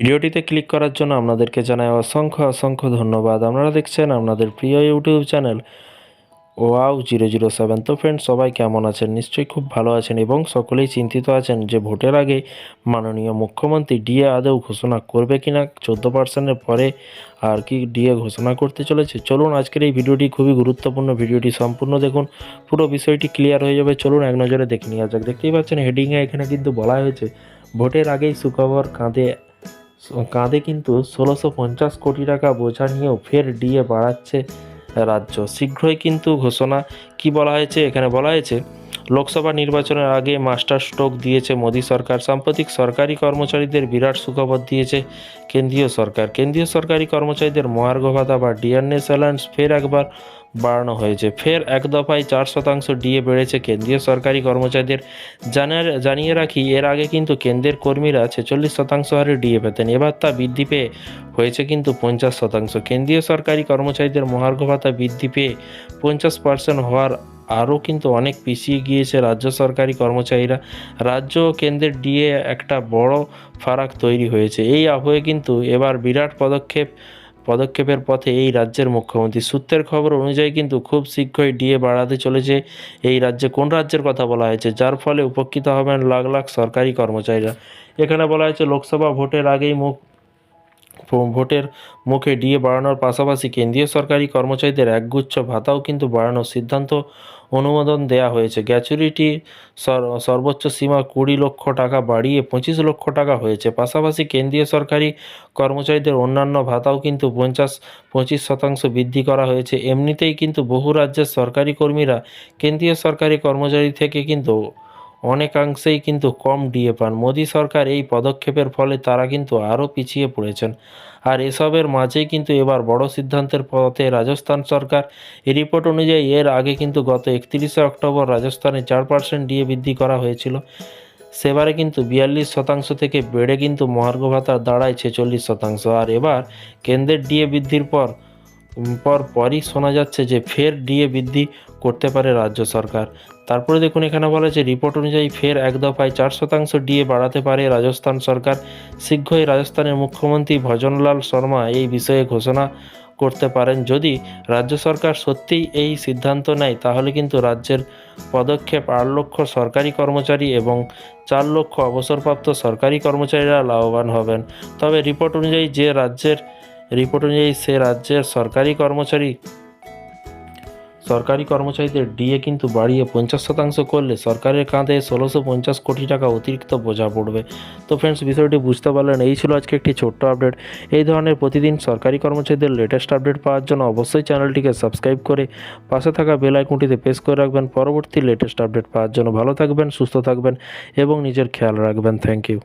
ভিডিওটিতে ক্লিক করার জন্য আপনাদেরকে জানাই অসংখ্য অসংখ্য ধন্যবাদ। আপনারা দেখছেন আপনাদের প্রিয় YouTube channel wow zero zero seven. তো ফ্রেন্ড সবাই কেমন আছেন? নিশ্চয়ই খুব ভালো আছেন এবং সকলেই চিন্তিত আছেন যে ভোটের আগে মাননীয় মুখ্যমন্ত্রী ডিএ আদৌ ঘোষণা করবে কি না চোদ্দ পার্সেন্টের পরে আর কি ডিএ ঘোষণা করতে চলেছে? চলুন আজকের এই ভিডিওটি খুবই গুরুত্বপূর্ণ ভিডিওটি সম্পূর্ণ দেখুন। পুরো বিষয়টি ক্লিয়ার হয়ে যাবে। চলুন এক নজরে দেখে নেওয়া যাক। দেখতেই পাচ্ছেন হেডিংয়ে এখানে কিন্তু বলা হয়েছে, ভোটের আগেই সুখবর কাঁধে কাঁধে কিন্তু ষোলোশো পঞ্চাশ কোটি টাকা বোঝা নিয়েও ফের ডিএ বাড়াচ্ছে রাজ্য। শীঘ্রই কিন্তু ঘোষণা। কি বলা হয়েছে? এখানে বলা হয়েছে, লোকসভা নির্বাচনের আগে মাস্টার স্ট্রোক দিয়েছে মোদী সরকার, সাম্প্রতিক সরকারি কর্মচারীদের বিরাট সুখবর দিয়েছে কেন্দ্রীয় সরকার। কেন্দ্রীয় সরকারি কর্মচারীদের মহার্ঘ ভাতা বা ডিআরএস অ্যালায়েন্স ফের একবার বাড়ানো হয়েছে। ফের এক দফায় চার শতাংশ ডিএ বেড়েছে কেন্দ্রীয় সরকারি কর্মচারীদের। জানার, জানিয়ে রাখি, এর আগে কিন্তু কেন্দ্রের কর্মীরা ছেচল্লিশ শতাংশ হারে ডিএ পেতেন। এবার তা বৃদ্ধি পেয়ে হয়েছে কিন্তু পঞ্চাশ শতাংশ। কেন্দ্রীয় সরকারি কর্মচারীদের মহার্ঘ ভাতা বৃদ্ধি পেয়ে পঞ্চাশ পার্সেন্ট হওয়ার আরও কিন্তু অনেক পিছিয়ে গিয়েছে রাজ্য সরকারি কর্মচারীরা। রাজ্য ও কেন্দ্রের ডিএ একটা বড় ফারাক তৈরি হয়েছে। এই আবহে কিন্তু এবার বিরাট পদক্ষেপ পদক্ষেপের পথে এই রাজ্যের মুখ্যমন্ত্রী। সূত্রের খবর অনুযায়ী কিন্তু খুব শীঘ্রই ডিএ বাড়াতে চলেছে এই রাজ্যে। কোন রাজ্যের কথা বলা হয়েছে? যার ফলে উপকৃত হবেন লাখ লাখ সরকারি কর্মচারীরা। এখানে বলা হয়েছে, লোকসভা ভোটের আগেই মুখ ভোটের মুখে ডিএ বাড়ানোর পাশাপাশি কেন্দ্রীয় সরকারি কর্মচারীদের একগুচ্ছ ভাতাও কিন্তু বাড়ানোর সিদ্ধান্ত অনুমোদন দেয়া হয়েছে। গ্র্যাচুইটি সর্বোচ্চ সীমা কুড়ি লক্ষ টাকা বাড়িয়ে পঁচিশ লক্ষ টাকা হয়েছে। পাশাপাশি কেন্দ্রীয় সরকারি কর্মচারীদের অন্যান্য ভাতাও কিন্তু পঞ্চাশ পঁচিশ শতাংশ বৃদ্ধি করা হয়েছে। এমনিতেই কিন্তু বহু রাজ্যের সরকারি কর্মীরা কেন্দ্রীয় সরকারি কর্মচারী থেকে কিন্তু অনেকাংশেই কিন্তু কম ডিএ পান। মোদী সরকার এই পদক্ষেপের ফলে তারা কিন্তু আরও পিছিয়ে পড়েছেন। আর এসবের মাঝেই কিন্তু এবার বড় সিদ্ধান্তের পথে রাজস্থান সরকার। এই রিপোর্ট অনুযায়ী এর আগে কিন্তু গত একত্রিশে অক্টোবর রাজস্থানে চার পার্সেন্ট ডিএ বৃদ্ধি করা হয়েছিল। সেবারে কিন্তু বিয়াল্লিশ শতাংশ থেকে বেড়ে কিন্তু মহার্ঘ ভাতা দাঁড়ায় ছেচল্লিশ শতাংশ। আর এবার কেন্দ্রের ডিএ বৃদ্ধির পর পর পরই শোনা যাচ্ছে যে ফের ডিএ বৃদ্ধি করতে পারে রাজ্য সরকার। তারপরে দেখুন, এখানে বলা যে রিপোর্ট অনুযায়ী ফের এক দফায় চার শতাংশ ডিএ বাড়াতে পারে রাজস্থান সরকার। শীঘ্রই রাজস্থানের মুখ্যমন্ত্রী ভজনলাল শর্মা এই বিষয়ে ঘোষণা করতে পারেন। যদি রাজ্য সরকার সত্যিই এই সিদ্ধান্ত নেয়, তাহলে কিন্তু রাজ্যের পদক্ষেপ আট লক্ষ সরকারি কর্মচারী এবং চার লক্ষ অবসরপ্রাপ্ত সরকারি কর্মচারীরা লাভবান হবেন। তবে রিপোর্ট অনুযায়ী যে রাজ্যের রিপোর্ট অনুযায়ী সে রাজ্যের সরকারি কর্মচারী, সরকারি কর্মচারীদের ডিএ কিন্তু বাড়িয়ে পঞ্চাশ শতাংশ করলে সরকারের কাঁধে ষোলোশো পঞ্চাশ কোটি টাকা অতিরিক্ত বোঝা পড়বে। তো ফ্রেন্ডস বিষয়টি বুঝতে পারলেন, এই ছিল আজকে একটি ছোট্ট আপডেট এই ধরনের প্রতিদিন সরকারি কর্মচারীদের লেটেস্ট আপডেট পাওয়ার জন্য অবশ্যই চ্যানেলটিকে সাবস্ক্রাইব করে পাশে থাকা বেল আইকনটিতে প্রেস করে রাখবেন, পরবর্তী লেটেস্ট আপডেট পাওয়ার জন্য ভালো থাকবেন, সুস্থ থাকবেন এবং নিজের খেয়াল রাখবেন। Thank you